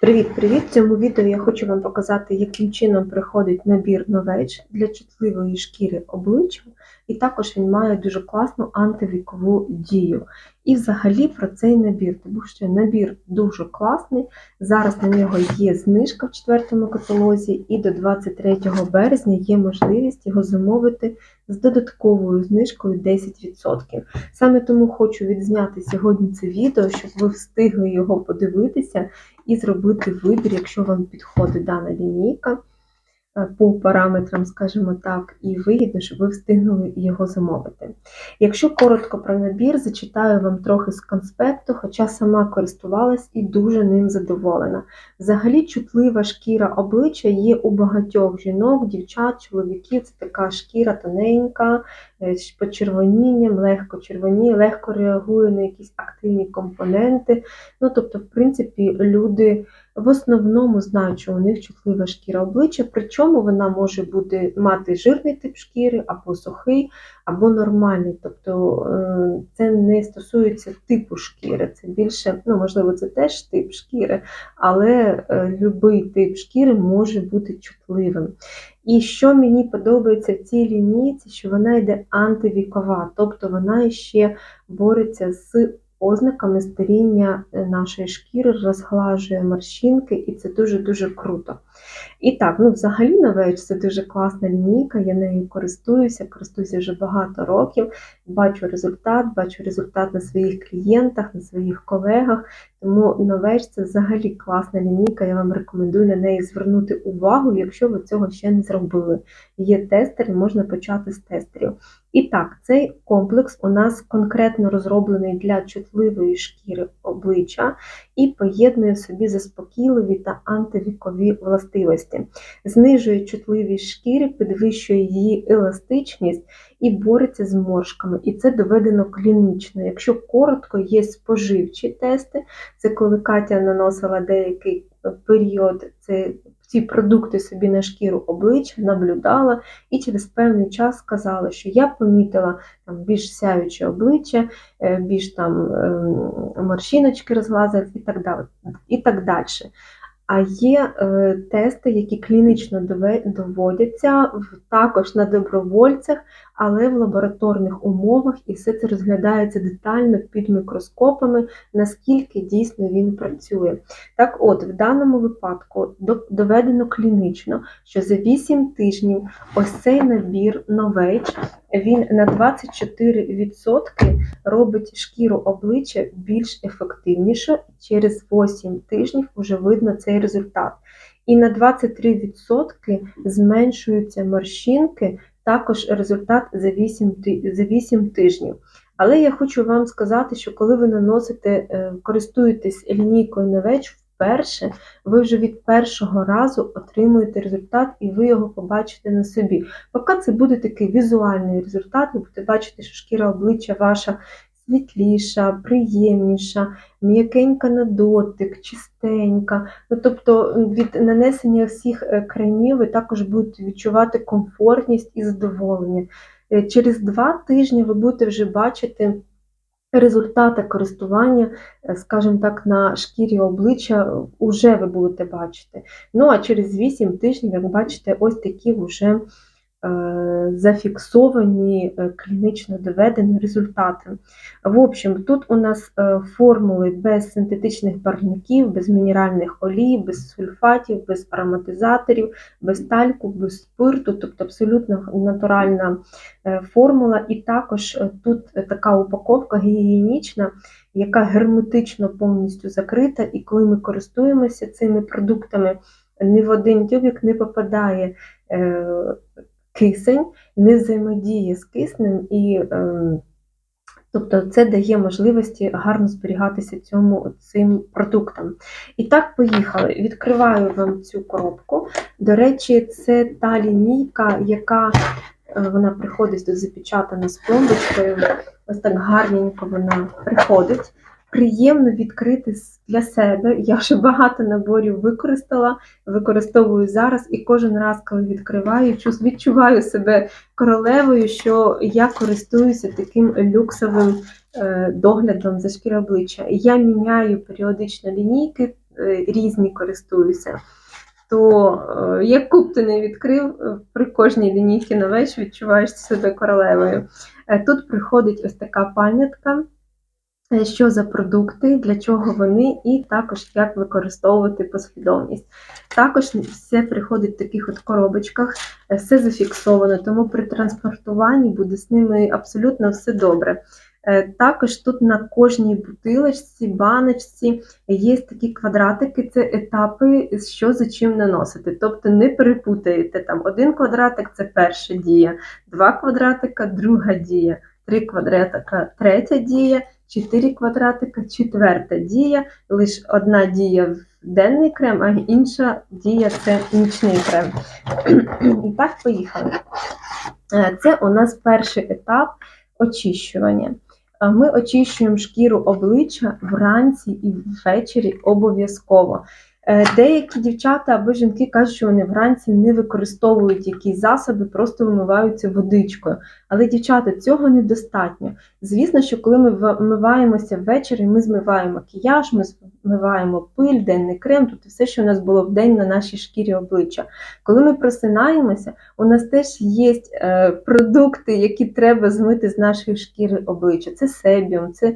Привіт-привіт! В цьому відео я хочу вам показати, яким чином приходить набір новеч для чутливої шкіри обличчя, і також він має дуже класну антивікову дію. І взагалі про цей набір, тому що набір дуже класний. Зараз на нього є знижка в четвертому каталозі, і до 23 березня є можливість його замовити з додатковою знижкою 10%. Саме тому хочу відзняти сьогодні це відео, щоб ви встигли його подивитися і зробити вибір, якщо вам підходить дана лінійка по параметрам, скажімо так, і вигідно, щоб ви встигнули його замовити. Якщо коротко про набір, зачитаю вам трохи з конспекту, хоча сама користувалась і дуже ним задоволена. Взагалі, чутлива шкіра обличчя є у багатьох жінок, дівчат, чоловіків. Це така шкіра тоненька, е, з почервонінням, легко червоніє, легко реагує на якісь активні компоненти. Ну, тобто, в принципі, люди в основному знають, що у них чутлива шкіра обличчя, причому вона може бути мати жирний тип шкіри, або сухий, або нормальний. Тобто е, це не стосується типу шкіри, це більше, ну можливо, це теж тип шкіри, але е, будь-який тип шкіри може бути чутливим. І що мені подобається в цій лінійці, що вона йде антивікова, тобто вона ще бореться з ознаками старіння е, нашої шкіри, розглажує морщинки, і це дуже-дуже круто. І так, ну взагалі Novage це дуже класна лінійка, я нею користуюся, користуюся вже багато років, бачу результат, бачу результат на своїх клієнтах, на своїх колегах. Тому Novage це взагалі класна лінійка. Я вам рекомендую на неї звернути увагу, якщо ви цього ще не зробили. Є тестери, можна почати з тестерів. І так, цей комплекс у нас конкретно розроблений для чутливої шкіри обличчя і поєднує в собі заспокійливі та антивікові властивості, знижує чутливість шкіри, підвищує її еластичність і бореться з моршками. І це доведено клінічно. Якщо коротко, є споживчі тести, це коли Катя наносила деякий період, це ці продукти собі на шкіру обличчя, наблюдала і через певний час сказала, що я помітила там більш сяюче обличчя, е, більш там ем, морщиночки розлазились і так далі. А є е, тести, які клінічно доводяться також на добровольцях, але в лабораторних умовах, і все це розглядається детально під мікроскопами, наскільки дійсно він працює. Так от, в даному випадку доведено клінічно, що за 8 тижнів ось цей набір Novage, він на 24% робить шкіру обличчя більш ефективніше. Через 8 тижнів вже видно цей результат. І на 23% зменшуються морщинки, також результат за 8 за 8 тижнів. Але я хочу вам сказати, що коли ви наносите, е, користуєтесь лінійкою Novage вперше, ви вже від першого разу отримуєте результат і ви його побачите на собі. Поки це буде такий візуальний результат, ви будете бачити, що шкіра обличчя ваша світліша, приємніша, м'якенька на дотик, чистенька. Ну, Тобто від нанесення всіх е, кремів ви також будете відчувати комфортність і задоволення. Е, через два тижні ви будете вже бачити. Результати користування, е, скажімо так, на шкірі обличчя вже ви будете бачити. Ну, а через 8 тижнів, як бачите, ось такі вже зафіксовані е, клінічно доведені результати. В общем, тут у нас е, формули без синтетичних барвників, без мінеральних олій, без сульфатів, без ароматизаторів, без тальку, без спирту, тобто абсолютно натуральна формула. І також тут така упаковка гігієнічна, яка герметично повністю закрита, і коли ми користуємося цими продуктами, ні в один тюбик не попадає кисень не взаємодіє з киснем, і ем, тобто це дає можливості гарно зберігатися цьому, цим продуктам. І так, поїхали. Відкриваю вам цю коробку. До речі, це та лінійка, яка е, вона приходить тут запечатана з пломбочкою. Ось так гарненько вона приходить приємно відкрити для себе. Я вже багато наборів використала, використовую зараз, і кожен раз, коли відкриваю, відчуваю себе королевою, що я користуюся таким люксовим е, доглядом за шкірою обличчя. Я міняю періодично лінійки. е, різні користуюся, то е, яку б ти не відкрив, при кожній лінійці новеч відчуваєш себе королевою. Тут приходить ось така пам'ятка, е, що за продукти, для чого вони, і також як використовувати послідовність. Також все приходить в таких от коробочках, е, все зафіксовано, тому при транспортуванні буде з ними абсолютно все добре. Е, Також тут на кожній бутилочці, баночці є такі квадратики, це етапи, що за чим наносити. Тобто не перепутаєте там один квадратик це перша дія, два квадратика друга дія, три квадратика третя дія, чотири квадратика четверта дія, лише одна дія в денний крем, а інша дія це нічний крем. І так, поїхали. Е, Це у нас перший етап очищування. Е, Ми очищуємо шкіру обличчя вранці і ввечері обов'язково. Е, Деякі дівчата або жінки кажуть, що вони вранці не використовують якісь засоби, просто вимиваються водичкою. Але дівчата цього недостатньо. Звісно, що коли ми вмиваємося ввечері, ми змиваємо макіяж, ми змиваємо пиль, денний крем, тобто все, що у нас було в день на нашій шкірі обличчя. Коли ми просинаємося, у нас теж є е, продукти, які треба змити з нашої шкіри обличчя. Це себіум, це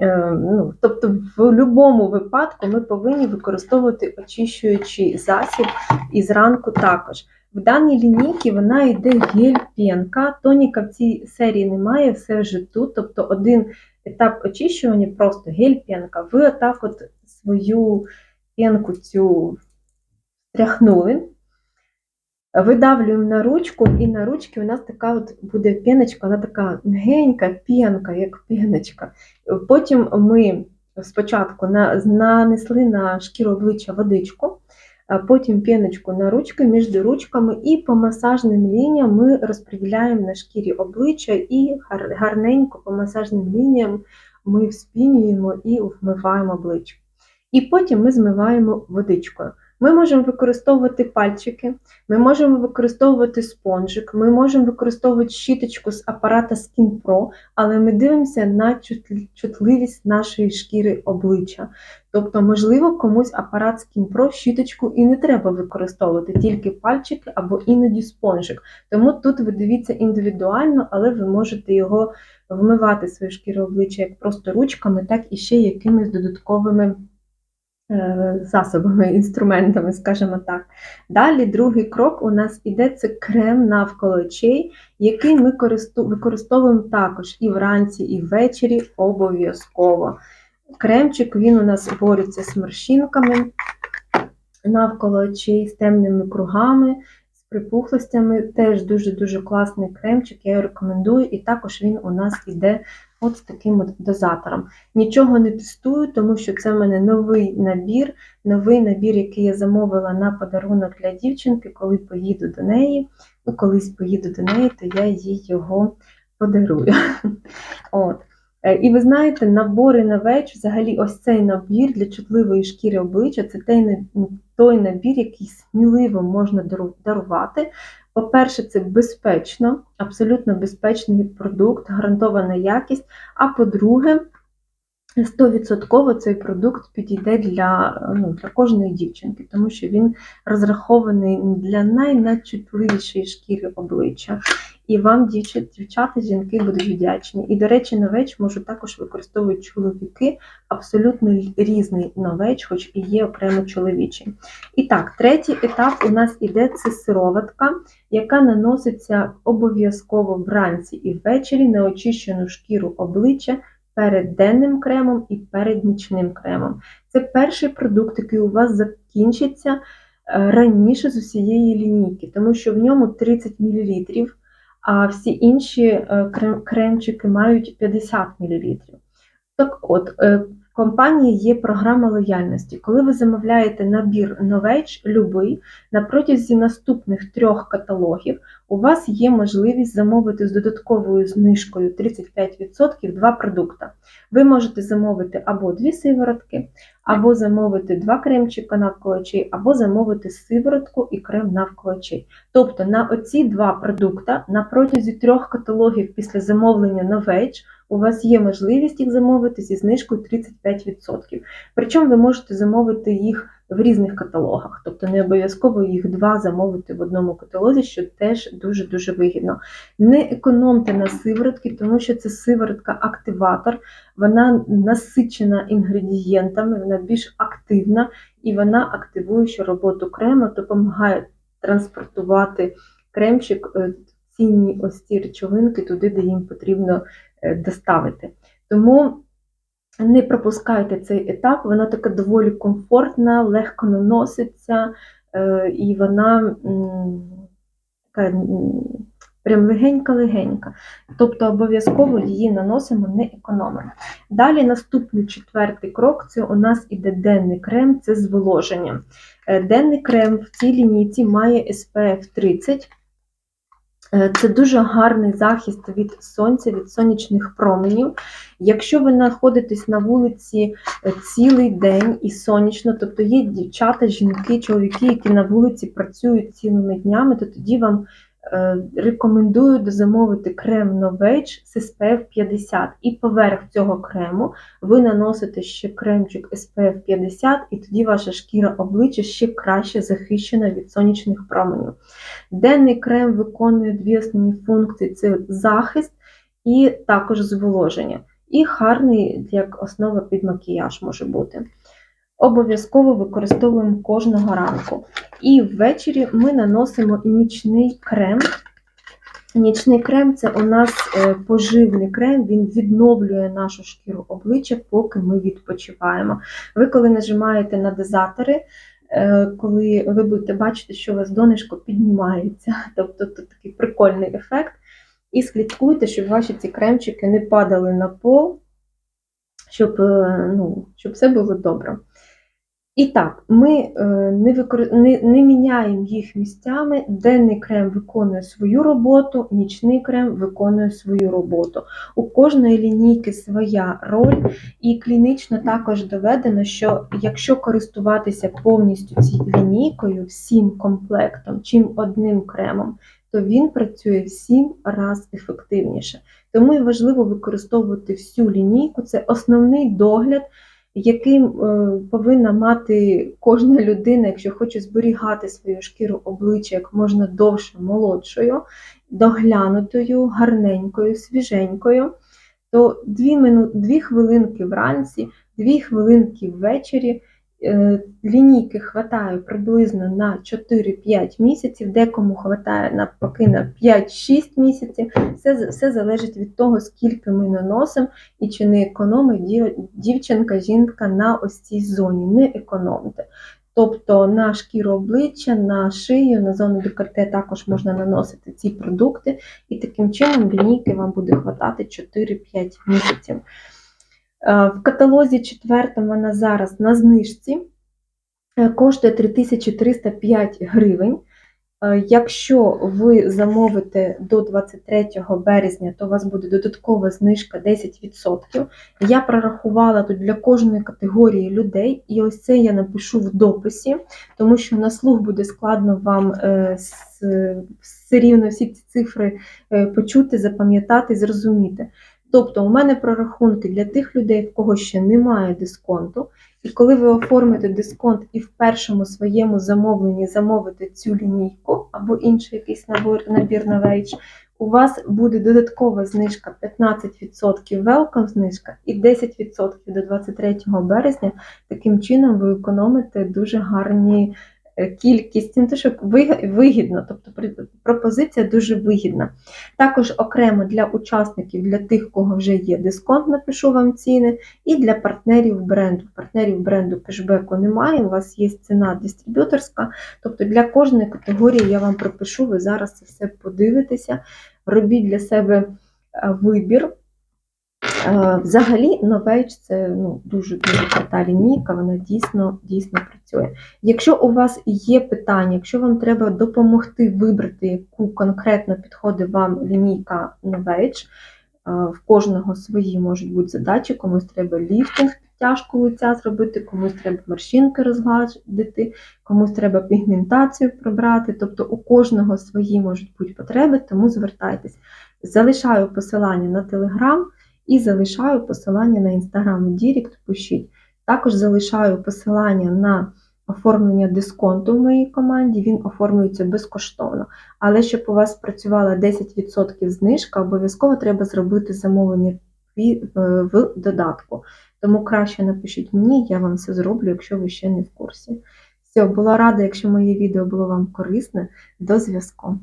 ну, тобто в будь-якому випадку ми повинні використовувати очищуючий засіб і зранку також. В даній лінійці вона йде гель-пінка, тоніка в цій серії немає, все вже тут. Тобто один етап очищування просто гель-пінка. Ви отак от свою пінку цю тряхнули, видавлюємо на ручку, і на ручці у нас така от буде піночка, вона така м'ягенька, пінка, як піночка. Потім ми спочатку на- нанесли на шкіру обличчя водичку, потім піночку на ручки між ручками, і по масажним лініям ми розподіляємо на шкірі обличчя і гарненько по масажним лініям ми вспінюємо і вмиваємо обличчя. І потім ми змиваємо водичкою. Ми можемо використовувати пальчики, ми можемо використовувати спонжик, ми можемо використовувати щіточку з апарата Skin Pro, але ми дивимося на чутливість нашої шкіри обличчя. Тобто, можливо, комусь апарат Skin Pro щіточку і не треба використовувати, тільки пальчики або іноді спонжик. Тому тут ви дивіться індивідуально, але ви можете його вмивати свою шкіру обличчя як просто ручками, так і ще якимись додатковими засобами, інструментами, скажімо так. Далі другий крок у нас іде це крем навколо очей, який ми використовуємо також і вранці, і ввечері обов'язково. Кремчик він у нас бореться з морщинками навколо очей, з темними кругами, припухлостями. Теж дуже-дуже класний кремчик, я його рекомендую. І також він у нас іде от з таким от дозатором. Нічого не тестую, тому що це в мене новий набір, новий набір, який я замовила на подарунок для дівчинки, коли поїду до неї. Ну, колись поїду до неї, то я їй його подарую. От. Е, І ви знаєте, набори на вечір, взагалі, ось цей набір для чутливої шкіри обличчя це той, той набір, який сміливо можна дарувати. По-перше, це безпечно, абсолютно безпечний продукт, гарантована якість. А по-друге, 100% цей продукт підійде для, ну, для кожної дівчинки, тому що він розрахований для найначутливішої шкіри обличчя. І вам, дівчат, дівчата, жінки будуть вдячні. І, до речі, новеч можуть також використовувати чоловіки, абсолютно різний новеч, хоч і є окремо чоловічий. І так, третій етап у нас іде це сироватка, яка наноситься обов'язково вранці і ввечері на очищену шкіру обличчя перед денним кремом і перед нічним кремом. Це перший продукт, який у вас закінчиться е, раніше з усієї лінійки, тому що в ньому 30 мл, а всі інші е, кремчики мають 50 мл. Так от, е, компанії є програма лояльності. Коли ви замовляєте набір новеч, любий, на протязі наступних трьох каталогів у вас є можливість замовити з додатковою знижкою 35% два продукти. Ви можете замовити або дві сиворотки, або замовити два кремчика навколо очей, або замовити сиворотку і крем навколо очей. Тобто на оці два продукти на протязі трьох каталогів після замовлення новеч у вас є можливість їх замовити зі знижкою 35%. Причому ви можете замовити їх в різних каталогах, тобто не обов'язково їх два замовити в одному каталозі, що теж дуже-дуже вигідно. Не економте на сиворотки, тому що це сиворотка-активатор, вона насичена інгредієнтами, вона більш активна і вона активує ще роботу крему, допомагає транспортувати кремчик, е, цінні ось ці речовинки туди, де їм потрібно доставити. Тому не пропускайте цей етап, вона така доволі комфортна, легко наноситься, е, і вона така прям легенька-легенька. Тобто обов'язково її наносимо, не економимо. Далі наступний четвертий крок це у нас іде денний крем, це зволоження. Е, Денний крем в цій лінійці має SPF 30. Е, Це дуже гарний захист від сонця, від сонячних променів. Якщо ви знаходитесь на вулиці е, цілий день і сонячно, тобто є дівчата, жінки, чоловіки, які на вулиці працюють цілими днями, то тоді вам рекомендую дозамовити крем Novage з SPF 50. І поверх цього крему ви наносите ще кремчик SPF 50, і тоді ваша шкіра обличчя ще краще захищена від сонячних променів. Денний крем виконує дві основні функції: це захист і також зволоження. І гарний як основа під макіяж може бути. Обов'язково використовуємо кожного ранку. І ввечері ми наносимо нічний крем. Нічний крем це у нас е, поживний крем, він відновлює нашу шкіру обличчя, поки ми відпочиваємо. Ви, коли нажимаєте на дозатори, е, коли ви будете бачити, що у вас донечко піднімається, тобто тут такий прикольний ефект. І слідкуйте, щоб ваші ці кремчики не падали на пол, щоб, е, ну, щоб все було добре. І так, ми е, не, викор... не, не міняємо їх місцями. Денний крем виконує свою роботу, нічний крем виконує свою роботу. У кожної лінійки своя роль, і клінічно також доведено, що якщо користуватися повністю цією лінійкою, всім комплектом, чим одним кремом, то він працює в 7 разів ефективніше. Тому і важливо використовувати всю лінійку. Це основний догляд яким е, повинна мати кожна людина, якщо хоче зберігати свою шкіру обличчя як можна довше молодшою, доглянутою, гарненькою, свіженькою, то 2, мину... 2 хвилинки вранці, 2 хвилинки ввечері. Е, Лінійки хватає приблизно на 4-5 місяців, декому хватає навпаки на 5-6 місяців. Все, все залежить від того, скільки ми наносимо і чи не економить дівчинка, жінка на ось цій зоні. Не економте. Тобто на шкіру обличчя, на шию, на зону декольте також можна наносити ці продукти, і таким чином лінійки вам буде хватати 4-5 місяців. Е, В каталозі четвертому вона зараз на знижці е, коштує 3305 гривень. Е, Якщо ви замовите до 23 березня, то у вас буде додаткова знижка 10%. Я прорахувала тут для кожної категорії людей, і ось це я напишу в дописі, тому що на слух буде складно вам все рівно всі ці цифри почути, запам'ятати, зрозуміти. Тобто, у мене прорахунки для тих людей, в кого ще немає дисконту. І коли ви оформите дисконт і в першому своєму замовленні замовите цю лінійку або інший якийсь набір, набір на вейдж, у вас буде додаткова знижка 15% welcome знижка і 10% до 23 березня. Таким чином ви економите дуже гарні кількість, не те, що вигідно, тобто пропозиція дуже вигідна. Також окремо для учасників, для тих, кого вже є дисконт, напишу вам ціни, і для партнерів бренду. Партнерів бренду кешбеку немає, у вас є ціна дистриб'юторська. Тобто для кожної категорії я вам пропишу, ви зараз це все подивитеся, робіть для себе е, вибір. Е, Взагалі, Novage це ну, дуже дуже крута лінійка, вона дійсно дійсно працює. Якщо у вас є питання, якщо вам треба допомогти вибрати, яку конкретно підходить вам лінійка Novage, е, в кожного свої можуть бути задачі, комусь треба ліфтинг, підтяжку лиця зробити, комусь треба морщинки розгладити, комусь треба пігментацію прибрати. Тобто у кожного свої можуть бути потреби, тому звертайтесь. Залишаю посилання на телеграм. І залишаю посилання на інстаграм Дірект, пишіть. Також залишаю посилання на оформлення дисконту в моїй команді, він оформлюється безкоштовно. Але щоб у вас працювала 10% знижка, обов'язково треба зробити замовлення е, в додатку. Тому краще напишіть мені, я вам все зроблю, якщо ви ще не в курсі. Все, була рада, якщо моє відео було вам корисне. До зв'язку.